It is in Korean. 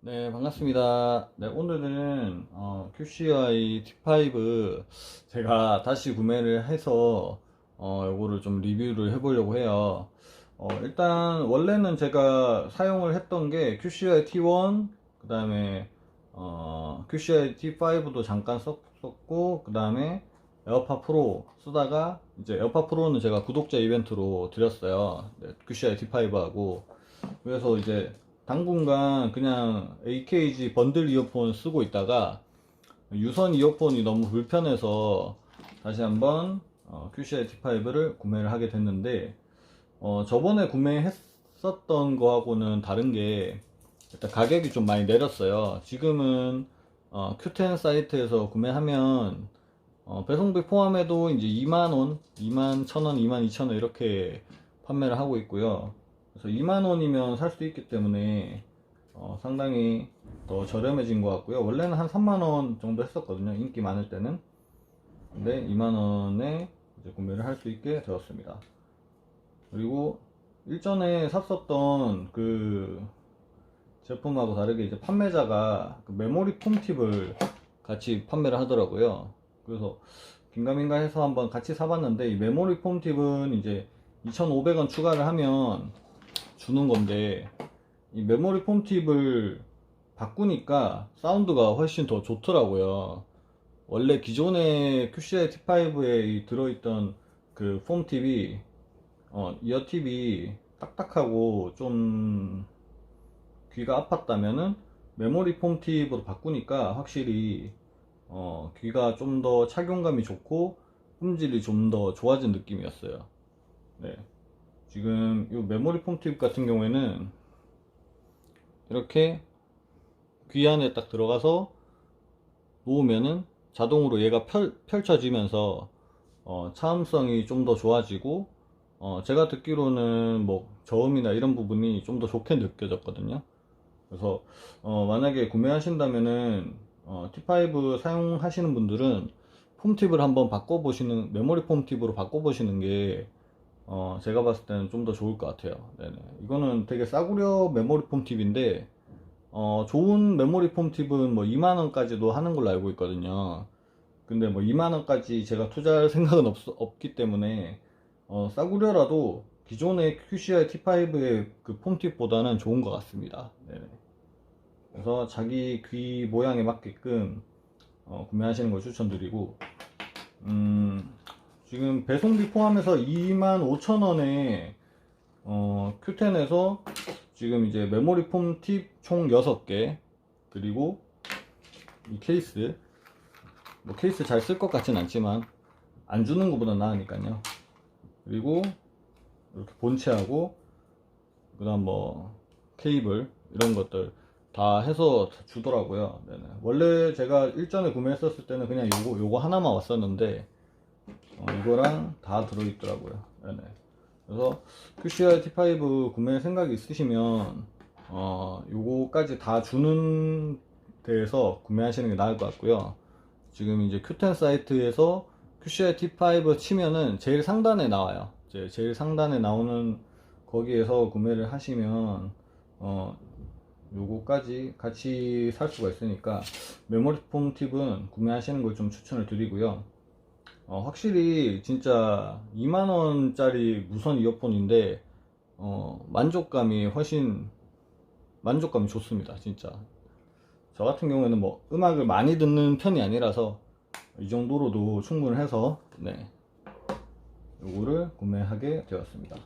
네, 반갑습니다. 네, 오늘은 어, QCI T5 제가 다시 구매를 해서 어, 요거를 좀 리뷰를 해 보려고 해요. 어, 일단 원래는 제가 사용을 했던 게 QCI T1, 그 다음에 어, QCI T5도 잠깐 썼, 썼고, 그 다음에 에어팟 프로 쓰다가 이제 에어팟 프로는 제가 구독자 이벤트로 드렸어요. 네, QCI T5하고 그래서 이제 당분간 그냥 AKG 번들 이어폰 쓰고 있다가 유선 이어폰이 너무 불편해서 다시 한번 어, QCI T5를 구매를 하게 됐는데 어, 저번에 구매했었던 거하고는 다른 게 일단 가격이 좀 많이 내렸어요. 지금은 어, Q10 사이트에서 구매하면 어, 배송비 포함해도 이제 2만원, 2만 1천원, 2만 2천원 이렇게 판매를 하고 있고요. 그래서 2만원이면 살수 있기 때문에 어, 상당히 더 저렴해진 것 같고요. 원래는 한 3만원 정도 했었거든요. 인기 많을 때는. 근데 2만원에 이제 구매를 할 수 있게 되었습니다. 그리고 일전에 샀었던 그 제품하고 다르게 이제 판매자가 그 메모리 폼팁을 같이 판매를 하더라고요. 그래서 긴가민가 해서 한번 같이 사봤는데 이 메모리 폼팁은 이제 2,500원 추가를 하면 주는 건데 이 메모리 폼 팁을 바꾸니까 사운드가 훨씬 더 좋더라고요. 원래 기존의 QCI T5에 들어있던 그 폼 팁이 어, 이어 팁이 딱딱하고 좀 귀가 아팠다면은 메모리 폼 팁으로 바꾸니까 확실히 어, 귀가 좀 더 착용감이 좋고 음질이 좀 더 좋아진 느낌이었어요. 네. 지금 이 메모리 폼 팁 같은 경우에는 이렇게 귀 안에 딱 들어가서 놓으면은 자동으로 얘가 펼, 펼쳐지면서 어, 차음성이 좀 더 좋아지고 어, 제가 듣기로는 뭐 저음이나 이런 부분이 좀 더 좋게 느껴졌거든요. 그래서 어, 만약에 구매하신다면은 어, T5 사용하시는 분들은 폼팁을 한번 바꿔보시는 메모리 폼팁으로 바꿔보시는 게 어, 제가 봤을 때는 좀 더 좋을 것 같아요. 네네. 이거는 되게 싸구려 메모리 폼 팁인데 어, 좋은 메모리 폼 팁은 뭐 2만원까지도 하는 걸로 알고 있거든요. 근데 뭐 2만원까지 제가 투자할 생각은 없, 없기 때문에 어, 싸구려라도 기존의 QCI T5의 그 폼팁보다는 좋은 것 같습니다. 네네. 그래서 자기 귀 모양에 맞게끔 어, 구매하시는 걸 추천드리고 음, 지금 배송비 포함해서 25,000원에 어, Q10에서 지금 이제 메모리 폼 팁 총 6개 그리고 이 케이스. 뭐 케이스 잘 쓸 것 같진 않지만 안 주는 것보다 나으니까요. 그리고 이렇게 본체하고 그 다음 뭐 케이블 이런 것들 다 해서 주더라고요. 네네. 원래 제가 일전에 구매했었을 때는 그냥 요거 요거 하나만 왔었는데 어, 이거랑 다 들어있더라고요. 네네. 그래서 QCI T5 구매 생각이 있으시면 어, 요거까지 다 주는 데에서 구매하시는 게 나을 것 같고요. 지금 이제 Q10 사이트에서 QCI T5 치면은 제일 상단에 나와요. 이제 제일 상단에 나오는 거기에서 구매를 하시면 어, 요거까지 같이 살 수가 있으니까 메모리 폼 팁은 구매하시는 걸 좀 추천을 드리고요. 어, 확실히 진짜 2만원짜리 무선 이어폰인데 어, 만족감이 훨씬 만족감이 좋습니다 진짜. 저 같은 경우에는 뭐 음악을 많이 듣는 편이 아니라서 이 정도로도 충분해서 네. 요거를 구매하게 되었습니다